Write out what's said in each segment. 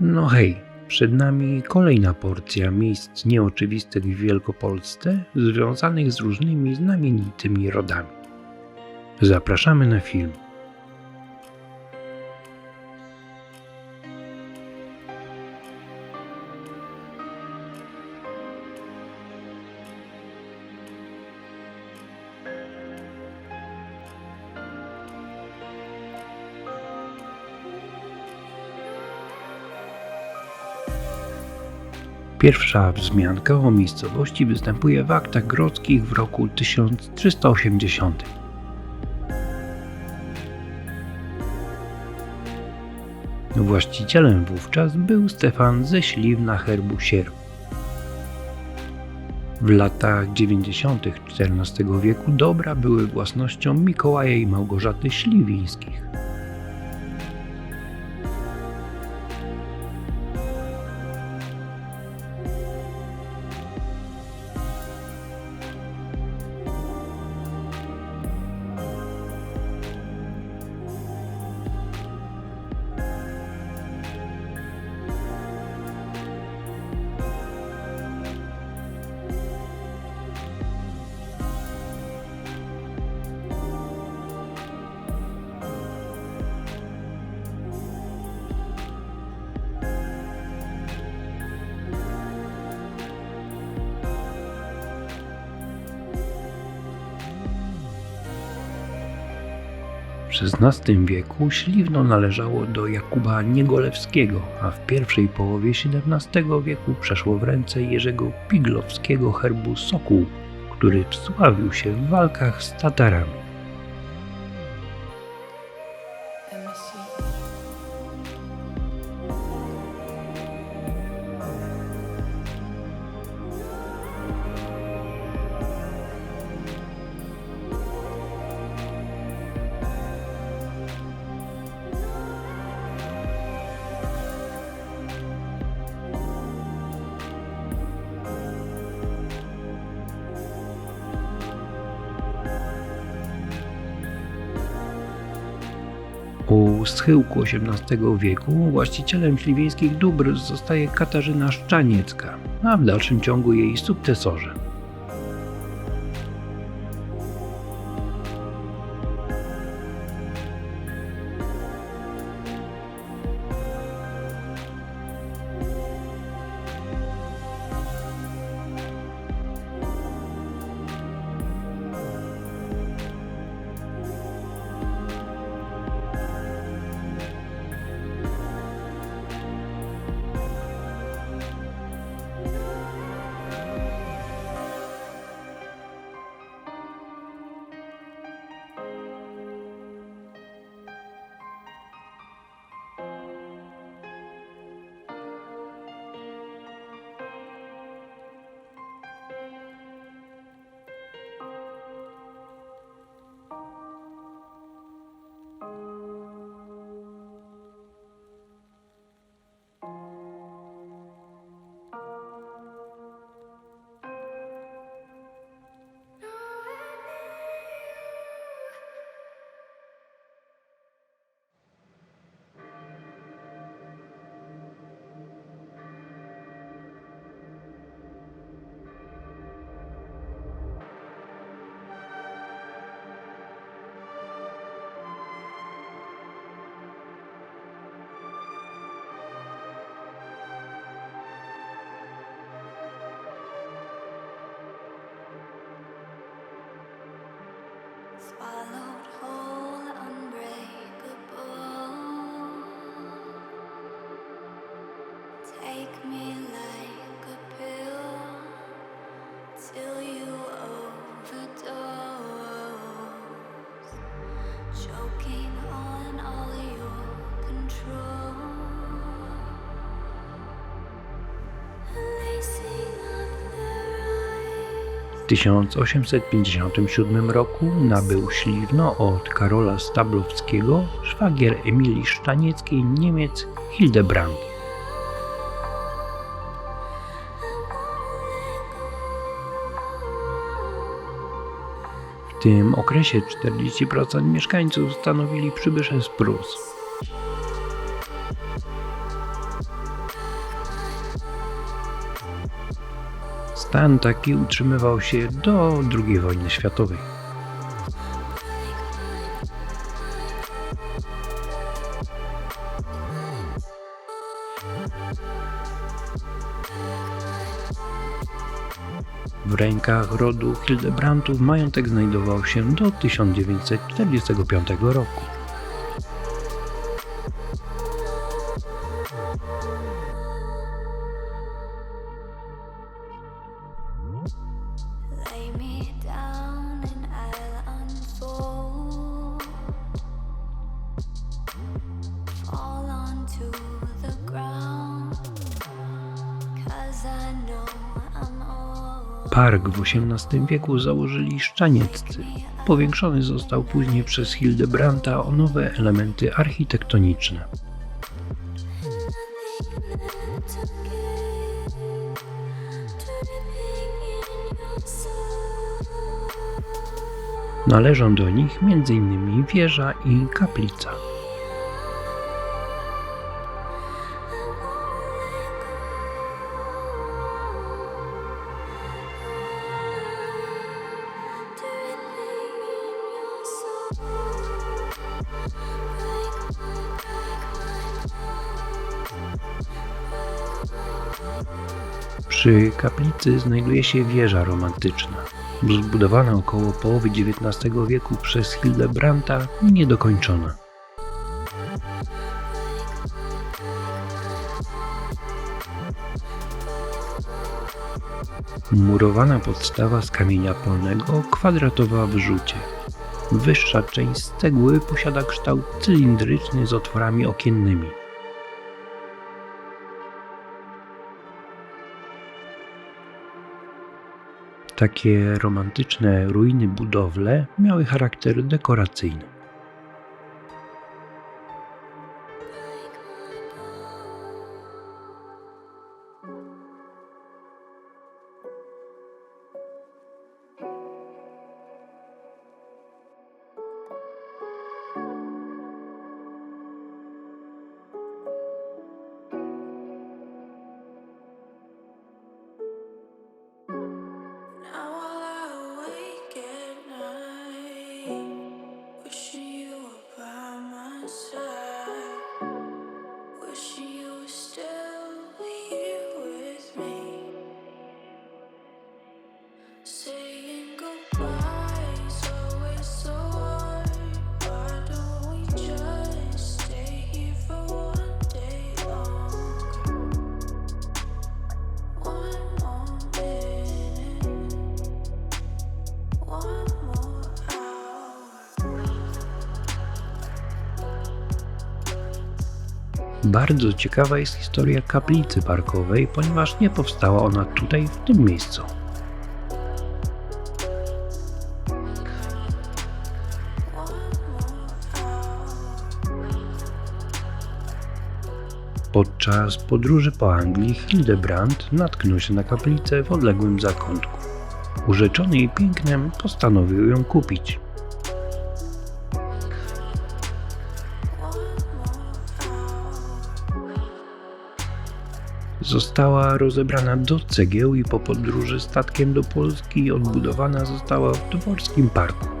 No hej, przed nami kolejna porcja miejsc nieoczywistych w Wielkopolsce, związanych z różnymi znamienitymi rodami. Zapraszamy na film. Pierwsza wzmianka o miejscowości występuje w aktach grodzkich w roku 1380. Właścicielem wówczas był Stefan ze Śliwna herbu sierp. W latach 90. XIV wieku dobra były własnością Mikołaja i Małgorzaty Śliwińskich. W XVI wieku Śliwno należało do Jakuba Niegolewskiego, a w pierwszej połowie XVII wieku przeszło w ręce Jerzego Piglowskiego herbu Sokół, który wsławił się w walkach z Tatarami. Schyłku XVIII wieku właścicielem śliwieńskich dóbr zostaje Katarzyna Szczaniecka, a w dalszym ciągu jej sukcesorzy. swallow 1857 roku nabył Śliwno od Karola Stablowskiego szwagier Emilii Szczanieckiej Niemiec Hildebrand. W tym okresie 40% mieszkańców stanowili przybysze z Prus. Stan taki utrzymywał się do II wojny światowej. W rękach rodu Hildebrandtów majątek znajdował się do 1945 roku. Park w XVIII wieku założyli szczanieccy. Powiększony został później przez Hildebrandta o nowe elementy architektoniczne. Należą do nich m.in. wieża i kaplica. Przy kaplicy znajduje się wieża romantyczna, zbudowana około połowy XIX wieku przez Hildebrandta i niedokończona. Murowana podstawa z kamienia polnego, kwadratowa w rzucie. Wyższa część z cegły posiada kształt cylindryczny z otworami okiennymi. Takie romantyczne ruiny budowle miały charakter dekoracyjny. Bardzo ciekawa jest historia kaplicy parkowej, ponieważ nie powstała ona tutaj, w tym miejscu. Podczas podróży po Anglii Hildebrand natknął się na kaplicę w odległym zakątku. Urzeczony jej pięknem postanowił ją kupić. Została rozebrana do cegieł i po podróży statkiem do Polski odbudowana została w dworskim parku.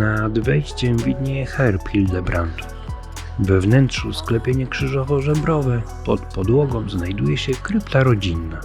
Nad wejściem widnieje herb Hildebrandu. We wnętrzu sklepienie krzyżowo-żebrowe, pod podłogą znajduje się krypta rodzinna.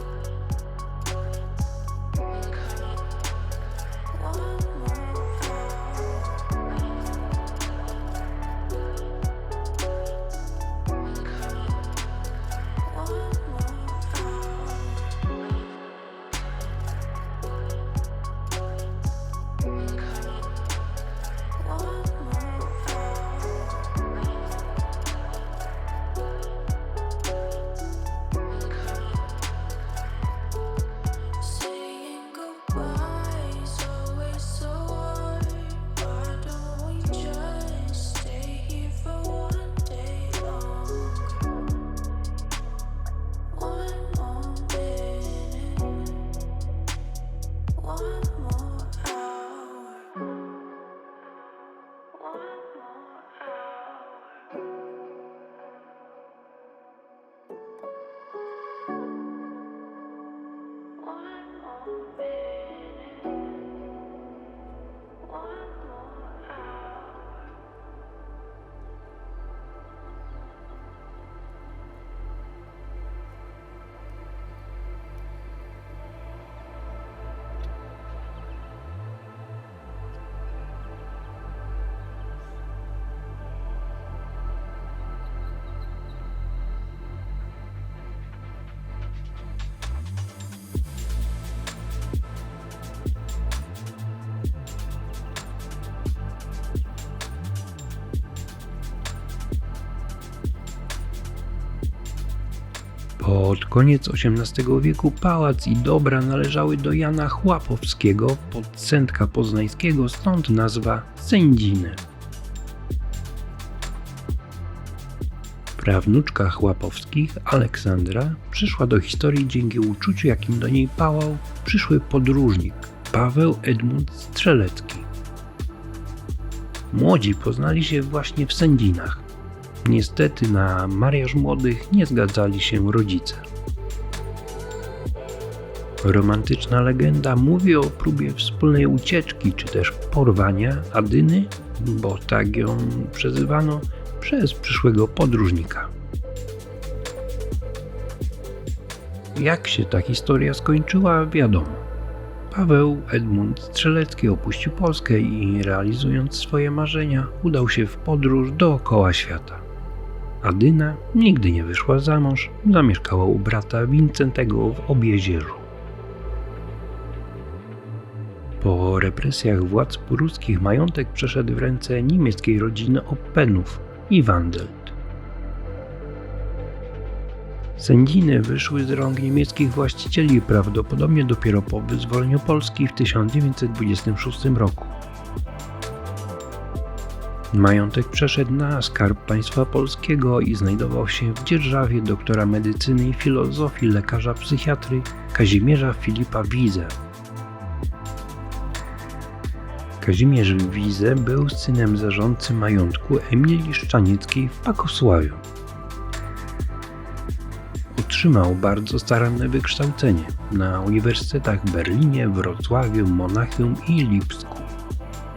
Koniec XVIII wieku pałac i dobra należały do Jana Chłapowskiego, podcętka poznańskiego, stąd nazwa Sędziny. Prawnuczka Chłapowskich, Aleksandra, przyszła do historii dzięki uczuciu, jakim do niej pałał przyszły podróżnik Paweł Edmund Strzelecki. Młodzi poznali się właśnie w Sędzinach. Niestety na mariaż młodych nie zgadzali się rodzice. Romantyczna legenda mówi o próbie wspólnej ucieczki czy też porwania Adyny, bo tak ją przezywano, przez przyszłego podróżnika. Jak się ta historia skończyła, wiadomo. Paweł Edmund Strzelecki opuścił Polskę i realizując swoje marzenia, udał się w podróż dookoła świata. Adyna nigdy nie wyszła za mąż, zamieszkała u brata Wincentego w Obiezierzu. Po represjach władz pruskich majątek przeszedł w ręce niemieckiej rodziny Oppenów i Wandelt. Sędziny wyszły z rąk niemieckich właścicieli prawdopodobnie dopiero po wyzwoleniu Polski w 1926 roku. Majątek przeszedł na skarb państwa polskiego i znajdował się w dzierżawie doktora medycyny i filozofii lekarza psychiatry Kazimierza Filipa Wize. Kazimierz Wize był synem zarządcy majątku Emilii Szczanieckiej w Pakosławiu. Otrzymał bardzo staranne wykształcenie na uniwersytetach w Berlinie, Wrocławiu, Monachium i Lipsku.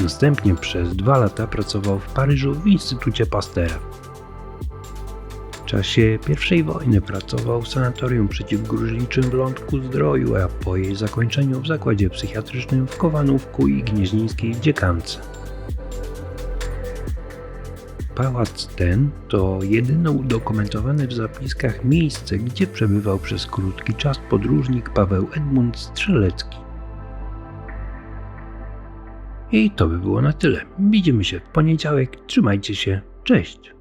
Następnie przez dwa lata pracował w Paryżu w Instytucie Pastera. Czasie I wojny pracował w sanatorium przeciwgruźliczym w Lądku Zdroju, a po jej zakończeniu w zakładzie psychiatrycznym w Kowanówku i Gnieźnieńskiej w Dziekance. Pałac ten to jedyne udokumentowane w zapiskach miejsce, gdzie przebywał przez krótki czas podróżnik Paweł Edmund Strzelecki. I to by było na tyle. Widzimy się w poniedziałek. Trzymajcie się. Cześć.